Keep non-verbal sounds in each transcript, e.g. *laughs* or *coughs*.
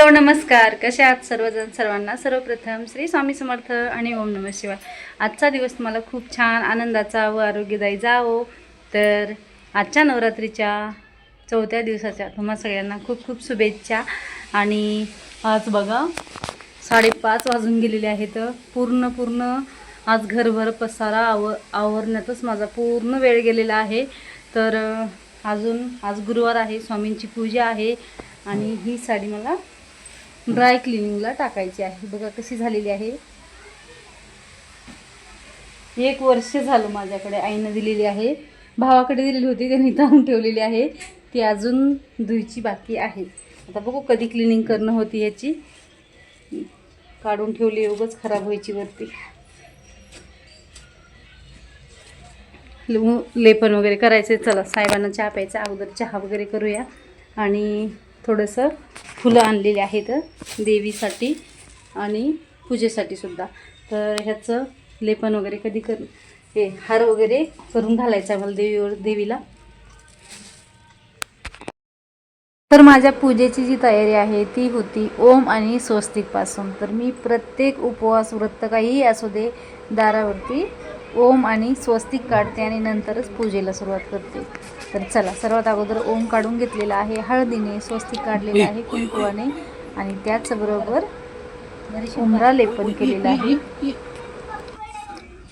Hello नमस्कार. कसे आहात सर्वजण? सर्वांना सर्वप्रथम श्री स्वामी समर्थ आणि ओम नम शिवाय. आजचा दिवस मला खूप छान आनंदाचा व आरोग्यदायी जावो. तर आजच्या नवरात्रीच्या चौथ्या दिवसाच्या तुम्हा सगळ्यांना खूप खूप शुभेच्छा. आणि आज बघा साडेपाच वाजून गेलेले आहेत. पूर्ण पूर्ण आज घरभर पसारा आव आवरण्यातच माझा पूर्ण वेळ गेलेला आहे. तर अजून आज गुरुवार आहे स्वामींची पूजा आहे. आणि ही साडी मला ड्राय क्लिनिंगला टाकायची आहे. बघा कशी झालेली आहे. एक वर्ष झालं माझ्याकडे आईनं दिलेली आहे. भावाकडे दिलेली होती त्यांनी धावून ठेवलेली आहे. ती अजून धुईची बाकी आहे. आता बघू कधी क्लिनिंग करणं होती ह्याची. काढून ठेवली उगच खराब व्हायची वरती. लेपन वगैरे करायचे चला साहेबांना चहा प्यायचा. अगोदर चहा वगैरे करूया. आणि थोडंसं फुलं आणलेली आहेत देवीसाठी आणि पूजेसाठी सुद्धा. तर ह्याचं लेपन वगैरे कधी कर हे हार वगैरे करून घालायचा मला देवीवर देवीला. तर माझ्या पूजेची जी तयारी आहे ती होती ओम आणि स्वस्तिकपासून. तर मी प्रत्येक उपवास व्रत काहीही असू दे दारावरती ओम आणि स्वस्तिक काढते आणि नंतरच पूजेला सुरुवात करते. तर चला सर्वात अगोदर ओम काढून घेतलेला आहे हळदीने स्वस्तिक काढलेलं आहे कुंकुवाने. आणि त्याचबरोबर उमरा लेपन केलेलं आहे.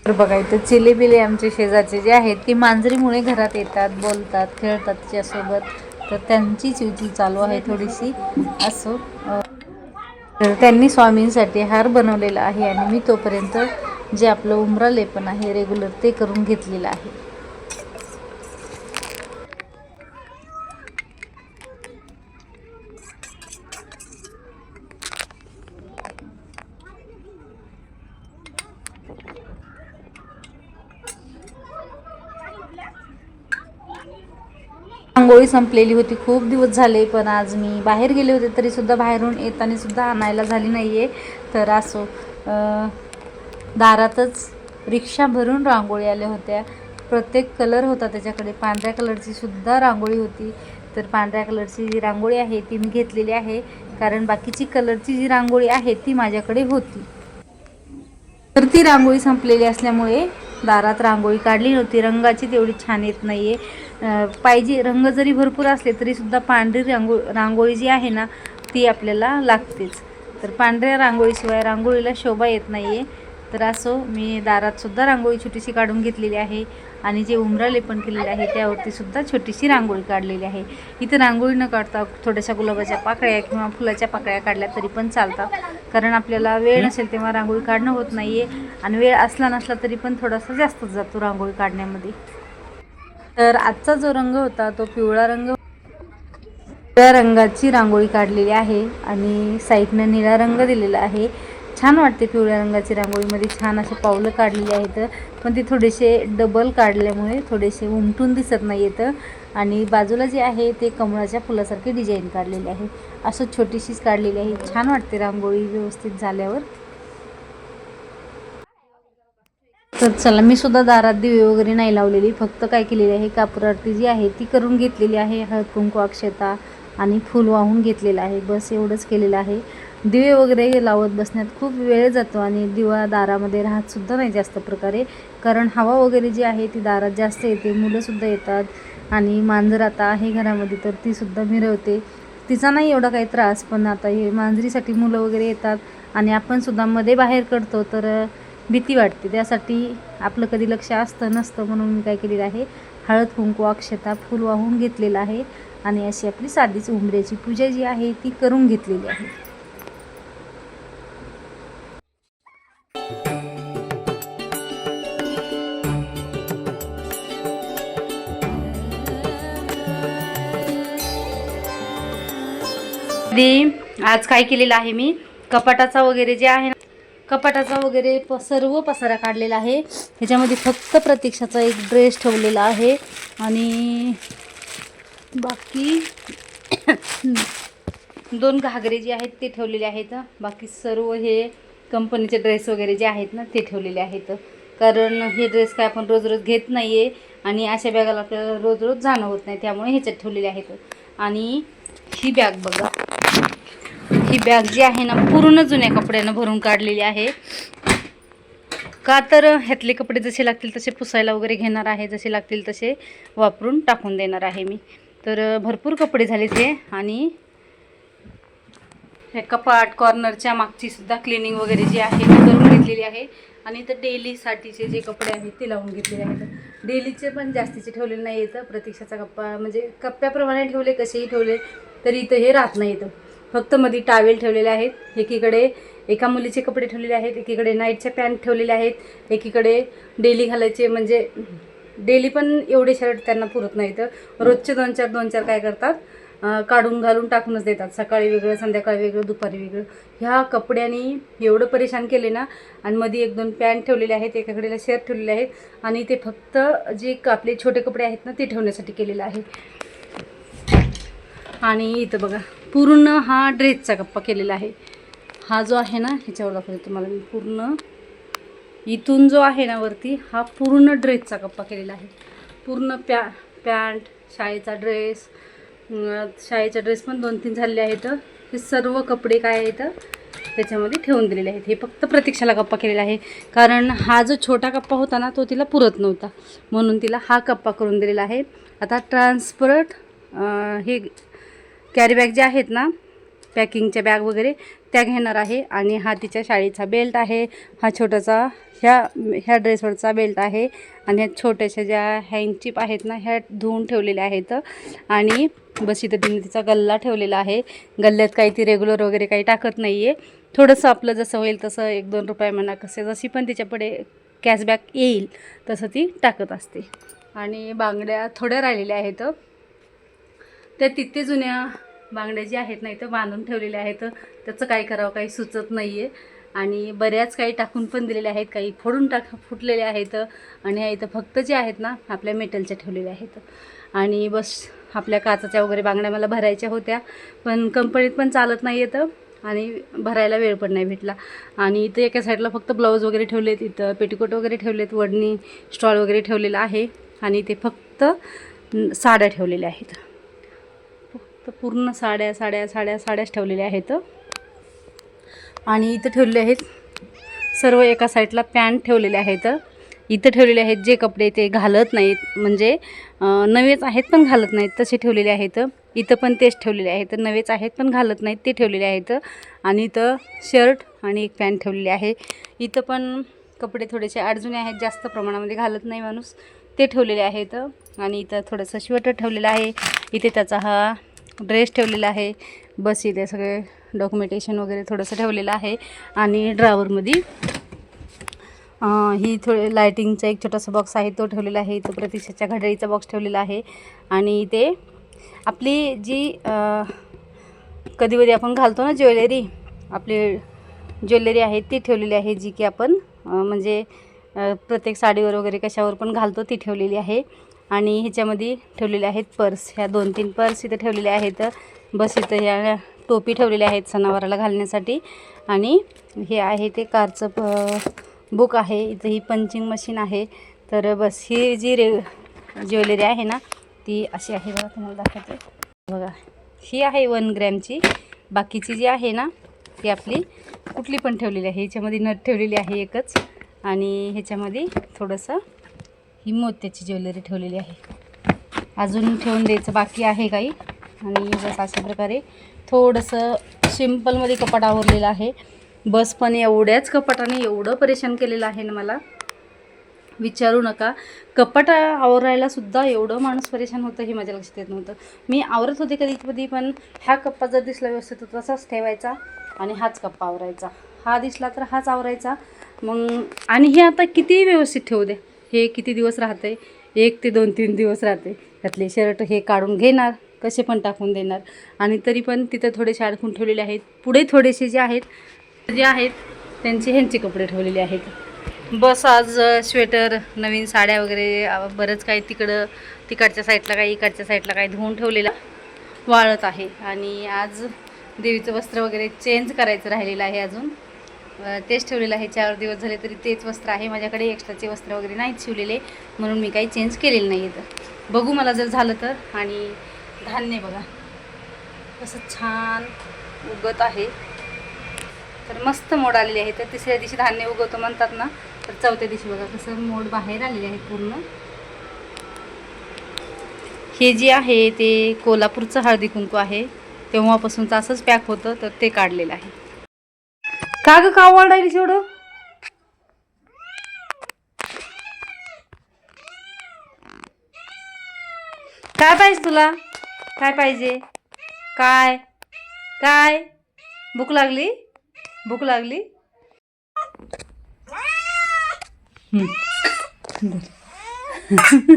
तर बघा इथं चिलेबिले आमचे शेजारचे जे आहेत ते मांजरीमुळे घरात येतात बोलतात खेळतात तिच्यासोबत. तर त्यांची चिवचिव चालू आहे थोडीशी. असो. तर त्यांनी स्वामींसाठी हार बनवलेला आहे आणि मी तोपर्यंत जे आपलं उमरा लेपन आहे रेग्युलर ते करून घेतलेलं आहे. रांगोळी संपलेली होती. खूप दिवस झाले पण आज मी बाहेर गेले होते तरीसुद्धा बाहेरून येताना सुद्धा आणायला झाली नाही आहे तर असो दारातच रिक्षा भरून रांगोळी आल्या होत्या. प्रत्येक कलर होता त्याच्याकडे. पांढऱ्या कलरची सुद्धा रांगोळी होती. तर पांढऱ्या कलरची जी रांगोळी आहे ती मी घेतलेली आहे. कारण बाकीची कलरची जी रांगोळी आहे ती माझ्याकडे होती. तर ती रांगोळी संपलेली असल्यामुळे दारात रांगोळी काढली नव्हती. रंगाची तेवढी छान येत नाही आहे पाहिजे रंग जरी भरपूर असले तरीसुद्धा पांढरी रांगो रांगोळी जी आहे ना ती आपल्याला लागतेच. तर पांढऱ्या रांगोळीशिवाय रांगोळीला शोभा येत नाही आहे तर असो मी दारातसुद्धा रांगोळी छोटीशी काढून घेतलेली आहे आणि जे उमरा पण केलेले आहे त्यावरती सुद्धा छोटीशी रांगोळी काढलेली आहे. इथं रांगोळी न काढता थोड्याशा गुलाबाच्या पाकळ्या किंवा फुलाच्या पाकळ्या काढल्या तरी पण चालतात. कारण आपल्याला वेळ नसेल तेव्हा रांगोळी काढणं होत नाही आहे आणि वेळ असला नसला तरी पण थोडासा जास्तच जातो रांगोळी काढण्यामध्ये. तर आजचा जो रंग होता तो पिवळा रंग पिवळ्या रंगाची रांगोळी काढलेली आहे आणि साईडनं निळा रंग दिलेला आहे. छान वाटते पिवळ्या रंगाची रांगोळीमध्ये. छान असे पावलं काढलेली आहेत. पण ती थोडेसे डबल काढल्यामुळे थोडेसे उमटून दिसत नाही येतं आणि बाजूला जे आहे ते कमळाच्या फुलासारखे डिझाईन काढलेली आहे. असं छोटीशीच काढलेली आहे. छान वाटते रांगोळी व्यवस्थित झाल्यावर. तर चला मी सुद्धा दारात दिवे वगैरे नाही लावलेली. फक्त काय केलेली आहे कापूर आरती जी आहे ती करून घेतलेली आहे. हळद कुंकू अक्षता आणि फूल वाहून घेतलेलं आहे. बस एवढंच केलेलं आहे. दिवे वगैरे लावत बसण्यात खूप वेळ जातो आणि दिवा दारामध्ये राहतसुद्धा नाही जास्त प्रकारे. कारण हवा वगैरे जी आहे ती दारात जास्त येते मुलंसुद्धा येतात आणि मांजर आता आहे घरामध्ये तर तीसुद्धा मिरवते. तिचा नाही एवढा काही त्रास पण आता हे मांजरीसाठी मुलं वगैरे येतात आणि आपणसुद्धा मध्ये बाहेर करतो तर भीती वाटते. त्यासाठी आपलं कधी लक्ष असतं नसतं म्हणून मी काय केलेलं आहे. हळद कुंकू अक्षता फूल वाहून घेतलेलं आहे आणि अशी आपली साधीच उंबऱ्याची पूजा जी आहे ती करून घेतलेली आहे. आज काय केलेलं आहे मी? कपाटाचा वगैरे जे आहे ना कपाटाचा वगैरे प सर्व पसारा काढलेला आहे. ह्याच्यामध्ये फक्त प्रतीक्षाचा एक ड्रेस ठेवलेला आहे. आणि बाकी *coughs* दोन घागरे जे आहेत ते ठेवलेले आहेत. बाकी सर्व हे कंपनीचे ड्रेस वगैरे जे आहेत ना ते ठेवलेले आहेत. कारण हे ड्रेस काय आपण रोज रोज घेत नाही आहे आणि अशा बॅगाला आपल्याला रोज रोज जाणं होत नाही त्यामुळे ह्याच्यात ठेवलेले आहेत. आणि ही बॅग बघा. ही बॅग जी आहे ना पूर्ण जुन्या कपड्यानं भरून काढलेली आहे. का तर ह्यातले कपडे जसे लागतील तसे पुसायला वगैरे घेणार आहे जसे लागतील तसे वापरून टाकून देणार आहे मी. तर भरपूर कपडे झाले ते आणि हे कपाट कॉर्नरच्या मागची सुद्धा क्लिनिंग वगैरे जी आहे ती करून घेतलेली आहे. आणि तर डेलीसाठीचे जे कपडे आहेत ते लावून घेतलेले आहेत. डेलीचे पण जास्तीचे ठेवलेले नाही येतं प्रतीक्षाचा कप्पा म्हणजे कप्प्याप्रमाणे ठेवले कसेही ठेवले तरी इथं हे राहत नाही इथं फक्त मध्ये टावेल ठेवलेले आहेत. एकीकडे एका मुलीचे कपडे ठेवलेले आहेत. एकीकडे नाईटच्या पॅन्ट ठेवलेले आहेत. एकीकडे डेली घालायचे म्हणजे डेली पण एवढे शर्ट त्यांना पुरत नाही तर रोजचे दोन चार दोन चार काय करतात? काढून घालून टाकूनच देतात. सकाळी वेगळं संध्याकाळी वेगळं दुपारी वेगळं. ह्या कपड्यांनी एवढं परेशान केले ना आणि मध्ये एक दोन पॅन्ट ठेवलेले आहेत. एकाकडेला शर्ट ठेवलेले आहेत. आणि ते फक्त जे आपले छोटे कपडे आहेत ना ते ठेवण्यासाठी केलेलं आहे. आणि इथं बघा पूर्ण हा ड्रेसचा कप्पा केलेला आहे. हा जो आहे ना ह्याच्यावर दाखवते तुम्हाला मी पूर्ण. इथून जो आहे ना वरती हा पूर्ण ड्रेसचा कप्पा केलेला आहे. पूर्ण प्या पॅन्ट शाळेचा ड्रेस शाळेचा ड्रेस पण दोन तीन झालेले आहेत. हे सर्व कपडे काय आहेत त्याच्यामध्ये ठेवून दिलेले आहेत. हे फक्त प्रतीक्षाला कप्पा केलेला आहे. कारण हा जो छोटा कप्पा होता ना तो तिला पुरत नव्हता. म्हणून तिला हा कप्पा करून दिलेला आहे. आता ट्रान्सपरट हे कॅरी बॅग ज्या आहेत ना पॅकिंगच्या बॅग वगैरे त्या घेणार आहे. आणि हा तिच्या शाळेचा बेल्ट आहे. हा छोटासा ह्या ह्या ड्रेसवरचा बेल्ट आहे. आणि ह्या छोट्याशा ज्या हँगचिप आहेत ना ह्या धुवून ठेवलेल्या आहेत. आणि बस इथं तिने तिचा गल्ला ठेवलेला आहे. गल्ल्यात काही ती रेग्युलर वगैरे काही टाकत नाही आहे थोडंसं आपलं जसं होईल तसं एक दोन रुपये म्हणा कसे जशी पण तिच्याकडे कॅशबॅक येईल तसं ती टाकत असते. आणि बांगड्या थोड्या राहिलेल्या आहेत. त्या तिथे जुन्या बांगड्या ज्या आहेत ना इथं बांधून ठेवलेल्या आहेत. त्याचं काय करावं काही सुचत नाही आहे आणि बऱ्याच काही टाकून पण दिलेल्या आहेत काही फोडून टाक फुटलेल्या आहेत. आणि ह्या इथं फक्त जे आहेत ना आपल्या मेटलच्या ठेवलेल्या आहेत. आणि बस आपल्या काचाच्या वगैरे बांगड्या मला भरायच्या होत्या. पण कंपनीत पण चालत नाही येतं. आणि भरायला वेळ पण नाही भेटला. आणि इथं एका साईडला फक्त ब्लाऊज वगैरे ठेवलेत इथं पेटिकोट वगैरे ठेवलेत वडणी स्टॉल वगैरे ठेवलेलं आहे. आणि ते फक्त साड्या ठेवलेल्या आहेत. तर पूर्ण साड्या साड्या साड्या साड्याच ठेवलेल्या आहेत. आणि इथं ठेवलेले आहेत. सर्व एका साईडला पॅन्ट ठेवलेले आहेत. इथं ठेवलेले आहेत जे कपडे ते घालत नाहीत. म्हणजे नवेच आहेत पण घालत नाहीत तसे ठेवलेले आहेत. इथं पण तेच ठेवलेले आहेत. नवेच आहेत पण घालत नाहीत ते ठेवलेले आहेत. आणि इथं शर्ट आणि एक पॅन्ट ठेवलेली आहे. इथं पण कपडे थोडेसे अडजुने आहेत. जास्त प्रमाणामध्ये घालत नाही माणूस. ते ठेवलेले आहेत. आणि इथं थोडंसं स्वेटर ठेवलेलं आहे. इथे त्याचा हा ड्रेस ठेवलेला आहे. बस इथे सगळे डॉक्युमेंटेशन वगैरे थोडंसं ठेवलेलं आहे. आणि ड्रायवरमध्ये ही थोडे लायटिंगचा एक छोटासा बॉक्स आहे तो ठेवलेला आहे. इथं प्रतीक्षाच्या घड्याळीचा बॉक्स ठेवलेला आहे. आणि इथे आपली जी कधी कधी आपण घालतो ना ज्वेलरी आपली ज्वेलरी आहे ती ठेवलेली आहे जी की आपण म्हणजे प्रत्येक साडीवर वगैरे कशावर पण घालतो ती ठेवलेली आहे. आणि ह्याच्यामध्ये ठेवलेले आहेत पर्स. ह्या दोन तीन पर्स इथं ठेवलेल्या आहेत. बस इथं ह्या टोपी ठेवलेल्या आहेत सणावाराला घालण्यासाठी. आणि हे आहे ते कारचं प बुक आहे. इथं ही पंचिंग मशीन आहे. तर बस ही जी रे ज्वेलरी आहे ना ती अशी आहे. बघा तुम्हाला दाखवते. बघा ही आहे वन ग्रॅमची. बाकीची जी आहे ना ती आपली कुठली पण ठेवलेली आहे. ह्याच्यामध्ये नट ठेवलेली आहे एकच. आणि ह्याच्यामध्ये थोडंसं ही मोत्याची ज्वेलरी ठेवलेली आहे. अजून ठेवून द्यायचं बाकी आहे काही. आणि बस अशा प्रकारे थोडंसं सिम्पलमध्ये कपाट आवरलेलं आहे. बस पण एवढ्याच कपाटाने एवढं परेशान केलेलं आहे ना मला. विचारू नका. कपाट आवरायला सुद्धा एवढं माणूस परेशान होतं हे माझ्या लक्षात येत नव्हतं. मी आवरत होते कधी कधी पण हा कप्पा जर दिसला व्यवस्थित तर तसाच ठेवायचा आणि हाच कप्पा आवरायचा. हा दिसला तर हाच आवरायचा. मग आणि हे आता किती व्यवस्थित ठेवू दे. हे किती दिवस राहते एक ते दोन तीन दिवस राहते त्यातले शर्ट हे काढून घेणार कसे पण टाकून देणार. आणि तरी पण तिथं थोडेसे अडकून ठेवलेले आहेत. पुढे थोडेसे जे आहेत जे आहेत त्यांचे ह्यांचे कपडे ठेवलेले आहेत. बस आज स्वेटर नवीन साड्या वगैरे बरंच काही तिकडं तिकडच्या साईडला काही इकडच्या साईडला काही धुवून ठेवलेला वाळत आहे. आणि आज देवीचं वस्त्र वगैरे चेंज करायचं राहिलेलं आहे अजून. तेच ठेवलेलं आहे. चार दिवस झाले तरी तेच वस्त्र आहे. माझ्याकडे एक्स्ट्राचे वस्त्र वगैरे नाहीत शिवलेले. म्हणून मी काही चेंज केलेलं नाही आहे बघू मला जर झालं तर. आणि धान्य बघा. कसं छान उगत आहे. तर मस्त मोड आलेले आहे. तर तिसऱ्या दिवशी धान्य उगवतो म्हणतात ना. तर चौथ्या दिवशी बघा कसं मोड बाहेर आलेले आहे पूर्ण. हे जे आहे ते कोल्हापूरचं हळदी कुंकू आहे. तेव्हापासूनचं असंच पॅक होतं. तर ते काढलेलं आहे. का गं का ओरडायली एवढं? काय पाहिजे तुला? काय पाहिजे? काय? काय? भूक लागली? भूक लागली? हम्म. *laughs*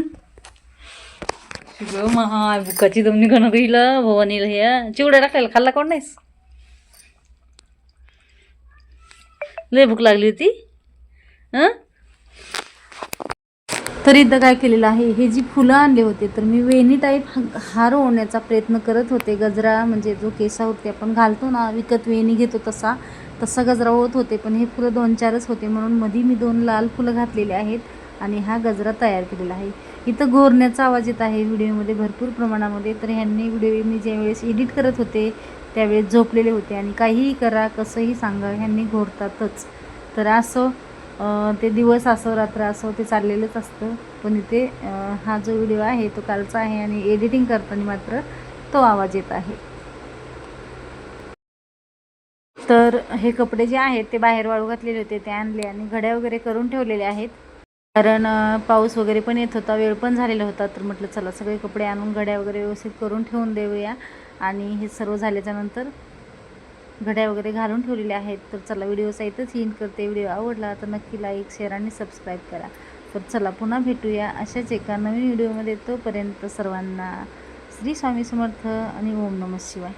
ग महा बुकाची दमनी कणं गईला भवानीला ह्या. चिवड्या टाकायला खाल्ला कोण नाहीस? लय भूक लागली होती. हां? तर इथं काय केलेलं आहे? हे जी फुलं आणले होते तर मी वेणी टाईप हार ओढण्याचा प्रयत्न करत होते. गजरा म्हणजे जो केसावरती आपण घालतो ना विकत वेणी घेतो तसा तसा गजरा होत होते. पण हे फुलं दोन चारच होते म्हणून मधी मी दोन लाल फुलं घातलेले आहेत आणि हा गजरा तयार केलेला आहे. इथं घोरण्याचा आवाज येत आहे व्हिडिओमध्ये भरपूर प्रमाणामध्ये. तर ह्यांनी व्हिडिओ मी ज्यावेळेस एडिट करत होते त्यावेळेस झोपलेले होते आणि काहीही करा कसंही सांगा ह्यांनी घोरतातच. तर असं ते दिवस असो रात्र असो ते चाललेलंच असतं. पण इथे हा जो व्हिडिओ आहे तो कालचा आहे आणि एडिटिंग करताना मात्र तो आवाज येत आहे. तर हे कपडे जे आहेत ते बाहेर वाळू घातलेले होते ते आणले आणि घड्या वगैरे करून ठेवलेले आहेत. कारण पाऊस वगैरे पण येत होता वेळ पण झालेला होता तर म्हटलं चला सगळे कपडे आणून घड्या वगैरे व्यवस्थित करून ठेवून देऊया. आणि हे सर्व झाल्याच्यानंतर घड्या वगैरे घालून ठेवलेल्या आहेत. तर चला व्हिडिओचा इथंच इन करते. व्हिडिओ आवडला तर नक्की लाईक शेअर आणि सबस्क्राईब करा. तर चला पुन्हा भेटूया अशाच एका नवीन व्हिडिओमध्ये. तोपर्यंत सर्वांना श्री स्वामी समर्थ आणि ओम नमः शिवाय.